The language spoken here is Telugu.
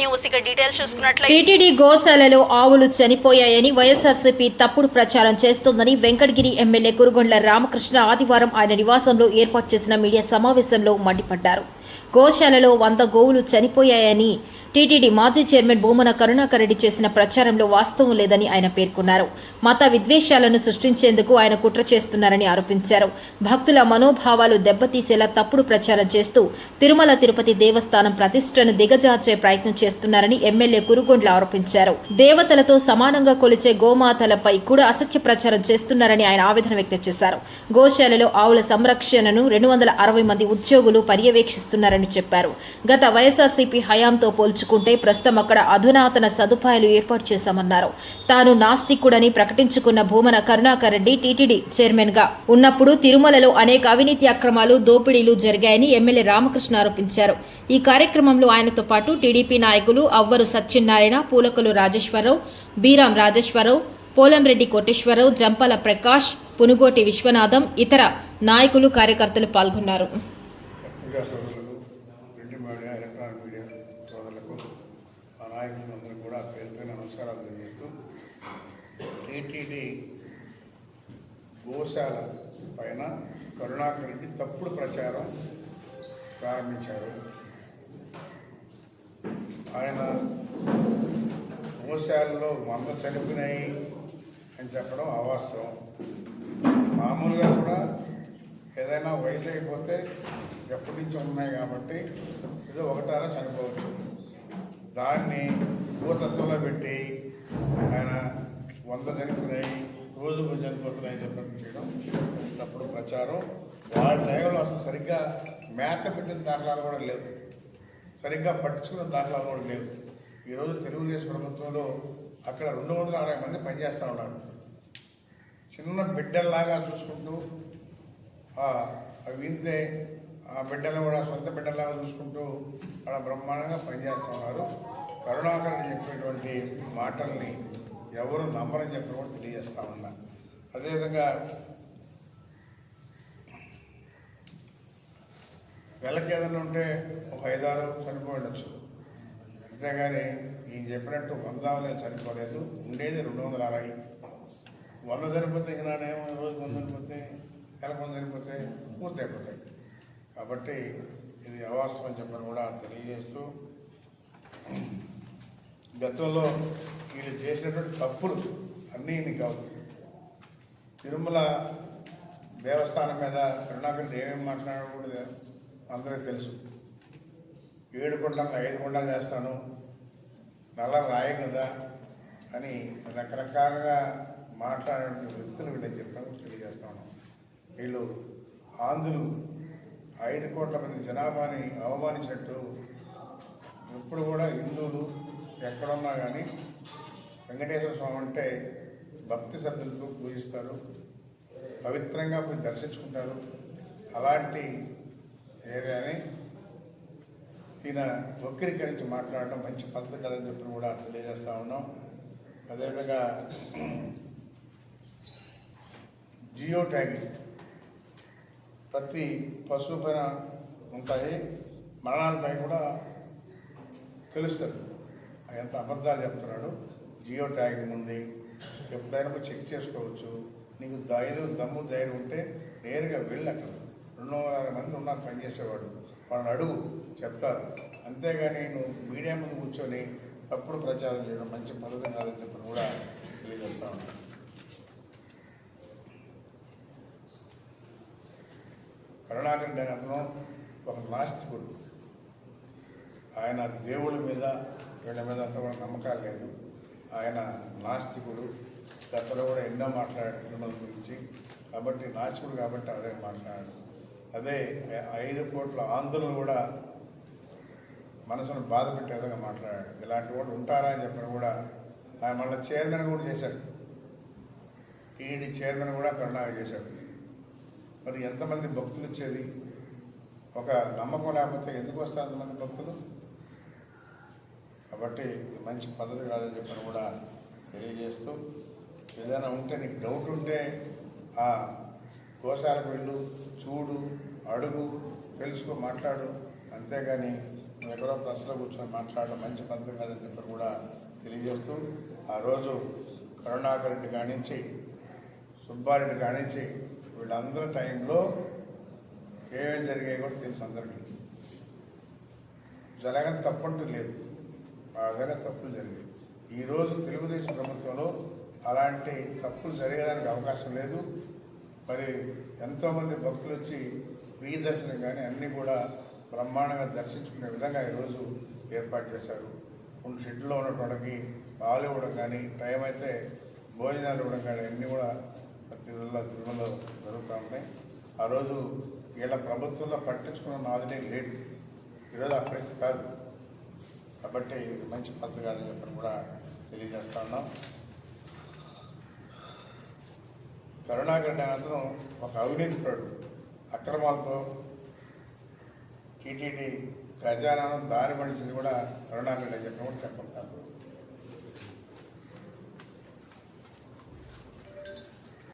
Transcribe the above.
న్యూస్ ఇక డీటెయిల్స్ చూసుకున్నట్లయితే టీటీడీ గోశాలలో ఆవులు చనిపోయాయని వైఎస్ఆర్సీపీ తప్పుడు ప్రచారం చేస్తోందని వెంకటగిరి ఎమ్మెల్యే కురుగొండ్ల రామకృష్ణ ఆదివారం ఆయన నివాసంలో ఏర్పాటు చేసిన మీడియా సమావేశంలో మండిపడ్డారు. గోశాలలో వంద గోవులు చనిపోయాయని టీటీడీ మాజీ చైర్మన్ భూమన కరుణాకర్ రెడ్డి చేసిన ప్రచారంలో వాస్తవం లేదని ఆయన పేర్కొన్నారు. మత విద్వేషాలను సృష్టించేందుకు ఆయన కుట్ర చేస్తున్నారని ఆరోపించారు. భక్తుల మనోభావాలు దెబ్బతీసేలా తప్పుడు ప్రచారం చేస్తూ తిరుమల తిరుపతి దేవస్థానం ప్రతిష్టను దిగజార్చే ప్రయత్నం చేస్తున్నారని ఎమ్మెల్యే కురుగొండ్ల ఆరోపించారు. దేవతలతో సమానంగా కొలిచే గోమాతలపై కూడా అసత్య ప్రచారం చేస్తున్నారని ఆయన ఆవేదన వ్యక్తం చేశారు. గోశాలలో ఆవుల సంరక్షణను రెండు వందల అరవై మంది ఉద్యోగులు పర్యవేక్షిస్తున్నారు. చేస్తున్నారని చెప్పారు. గత వైఎస్ఆర్సీపీ హయాంతో పోల్చుకుంటే ప్రస్తుతం అక్కడ అధునాతన సదుపాయాలు ఏర్పాటు చేశామన్నారు. తాను నాస్తికుడని ప్రకటించుకున్న భూమన కరుణాకర్ రెడ్డి టీటీడీ చైర్మన్గా ఉన్నప్పుడు తిరుమలలో అనేక అవినీతి అక్రమాలు దోపిడీలు జరిగాయని ఎమ్మెల్యే రామకృష్ణ ఆరోపించారు. ఈ కార్యక్రమంలో ఆయనతో పాటు టీడీపీ నాయకులు అవ్వరు సత్యనారాయణ పూలకలు రాజేశ్వరరావు బీరాం రాజేశ్వరరావు పోలంరెడ్డి కోటేశ్వరరావు జంపాల ప్రకాష్ పునుగోటి విశ్వనాథం ఇతర నాయకులు కార్యకర్తలు పాల్గొన్నారు. నాయకులందరూ కూడా పేరు పైన నమస్కారాలు తెలియజేస్తూ టీటీడీ గోశాల పైన కరుణాకర్ రెడ్డి తప్పుడు ప్రచారం ప్రారంభించారు. ఆయన గోశాలలో వంద చనిపోయినాయి అని చెప్పడం అవాస్తవం. మామూలుగా కూడా ఏదైనా వయసు అయిపోతే ఎప్పటి నుంచి ఉన్నాయి కాబట్టి ఏదో ఒకటారా చనిపోవచ్చు. దాన్ని భూతత్వంలో పెట్టి ఆయన వంద చనిపోయినాయి రోజు చనిపోతున్నాయి చనిపోతున్నాయని చెప్పడం చేయడం తప్పుడు ప్రచారం. వాళ్ళ టైంలో అసలు సరిగ్గా మేత పెట్టిన దాఖలాలు కూడా లేవు. సరిగ్గా పట్టించుకున్న దాఖలాలు కూడా లేవు. ఈరోజు తెలుగుదేశం ప్రభుత్వంలో అక్కడ రెండు వందల అరవై మంది పనిచేస్తూ ఉన్నారు. చిన్న బిడ్డల్లాగా చూసుకుంటూ అవి వింతే ఆ బిడ్డలను కూడా సొంత బిడ్డలాగా చూసుకుంటూ అక్కడ బ్రహ్మాండంగా పనిచేస్తున్నారు. కరుణాకర్ చెప్పేటువంటి మాటల్ని ఎవరు నమ్మరని చెప్పి కూడా తెలియజేస్తా ఉన్నా. అదేవిధంగా వెళ్ళకి ఏదైనా ఉంటే ఒక ఐదారు చనిపోయి ఉండొచ్చు. అంతేగాని ఈయన చెప్పినట్టు వందాలే చనిపోలేదు. ఉండేది రెండు వందల అరవై. వంద చనిపోతే నానేమో రోజు వంద చనిపోతే నెలకు వంద చనిపోతే పూర్తి అయిపోతాయి కాబట్టి ఇది అవాస్తవం అని చెప్పని కూడా తెలియజేస్తూ గతంలో వీళ్ళు చేసినటువంటి తప్పులు అన్నీ ఇన్ని కావు. తిరుమల దేవస్థానం మీద కరుణాకర్ ఏమేమి మాట్లాడాడో కూడా అందరికీ తెలుసు. ఏడు కొండలు ఐదు కొండలు చేస్తాను నల్ల రాయి కదా అని రకరకాలుగా మాట్లాడే వ్యక్తులు వీళ్ళని చెప్పడం తెలియజేస్తాను వీళ్ళు ఆంధ్రులు ఐదు కోట్ల మంది జనాభాని అవమానించినట్టు ఎప్పుడు కూడా హిందువులు ఎక్కడున్నా కానీ వెంకటేశ్వర స్వామి అంటే భక్తి శ్రద్ధలతో పూజిస్తారు పవిత్రంగా పోయి దర్శించుకుంటారు. అలాంటి ఏరియాని ఈయన వక్రీకరించి మాట్లాడడం మంచి పద్ధతి కదని చెప్పి కూడా తెలియజేస్తూ ఉన్నాం. అదేవిధంగా జియో ట్యాగింగ్ ప్రతి పశువు పైన ఉంటాయి. మరణాలపై కూడా తెలుస్తుంది. ఎంత అబద్ధాలు చెప్తున్నాడు. జియో ట్యాగింగ్ ఉంది. ఎప్పుడైనా చెక్ చేసుకోవచ్చు. నీకు ధైర్యం దమ్ము ధైర్యం ఉంటే నేరుగా వెళ్ళి అక్కడ రెండు వందల అరవై మంది ఉన్నారు పనిచేసేవాడు. వాళ్ళని అడుగు చెప్తారు. అంతేగాని నువ్వు మీడియా ముందు కూర్చొని తప్పుడు ప్రచారం చేయడం మంచి ఫలితం కాదని చెప్పి కూడా తెలియజేస్తా ఉన్నాను. కరుణాకర్ అనే అతను ఒక నాస్తికుడు ఆయన దేవుడి మీద వీళ్ళ మీద అంత కూడా నమ్మకాలు లేదు. ఆయన నాస్తికుడు గతంలో కూడా ఎన్నో మాట్లాడాడు తిరుమల గురించి. కాబట్టి నాస్తికుడు కాబట్టి అదే మాట్లాడాడు. అదే ఐదు కోట్ల ఆంధ్రులు కూడా మనసును బాధ పెట్టే విధంగా మాట్లాడాడు. ఇలాంటి వాడు ఉంటారా అని చెప్పిన కూడా ఆయన మళ్ళీ చైర్మన్ కూడా చేశాడు. టీడీ చైర్మన్ కూడా కరుణాకర్ చేశాడు. మరి ఎంతమంది భక్తులు వచ్చేది? ఒక నమ్మకం లేకపోతే ఎందుకు వస్తారు అంతమంది భక్తులు? కాబట్టి మంచి పద్ధతి కాదని చెప్పని కూడా తెలియజేస్తూ ఏదైనా ఉంటే నీకు డౌట్ ఉంటే ఆ గోశాలకు వెళ్ళు చూడు అడుగు తెలుసుకో మాట్లాడు. అంతేగాని నువ్వు ఎక్కడో ప్రెస్లో కూర్చొని మాట్లాడడం మంచి పద్ధతి కాదని చెప్పని కూడా తెలియజేస్తూ ఆ రోజు కరుణాకర్ రెడ్డి కానించి సుబ్బారెడ్డి కానించి వీళ్ళందరి టైంలో ఏమేమి జరిగాయి కూడా తెలుసు అందరికీ. జరగని తప్పంటూ లేదు. ఆ తప్పులు జరిగాయి. ఈరోజు తెలుగుదేశం ప్రభుత్వంలో అలాంటి తప్పులు జరగడానికి అవకాశం లేదు. మరి ఎంతోమంది భక్తులు వచ్చి ఫ్రీ దర్శనం కానీ అన్నీ కూడా బ్రహ్మాండంగా దర్శించుకునే విధంగా ఈరోజు ఏర్పాటు చేశారు. కొన్ని షెడ్లో ఉన్నటువంటి పాలు ఇవ్వడం కానీ టైం అయితే భోజనాలు ఇవ్వడం కానీ అన్నీ కూడా తిరుమల తిరుమలలో జరుగుతూ ఉన్నాయి ఆ రోజు వీళ్ళ ప్రభుత్వంలో పట్టించుకున్న నాదుడే లేడు ఈరోజు ఆ పరిస్థితి కాదు. కాబట్టి ఇది మంచి పద్ధతి కాదని చెప్పని కూడా తెలియజేస్తా ఉన్నాం. కరుణాకర్ అనంతరం ఒక అవినీతిపరుడు అక్రమాలతో టీటీడీ ఖజానాను దారి మనిషిని కూడా కరుణాకర్ అని చెప్పిన కూడా చెప్పంటారు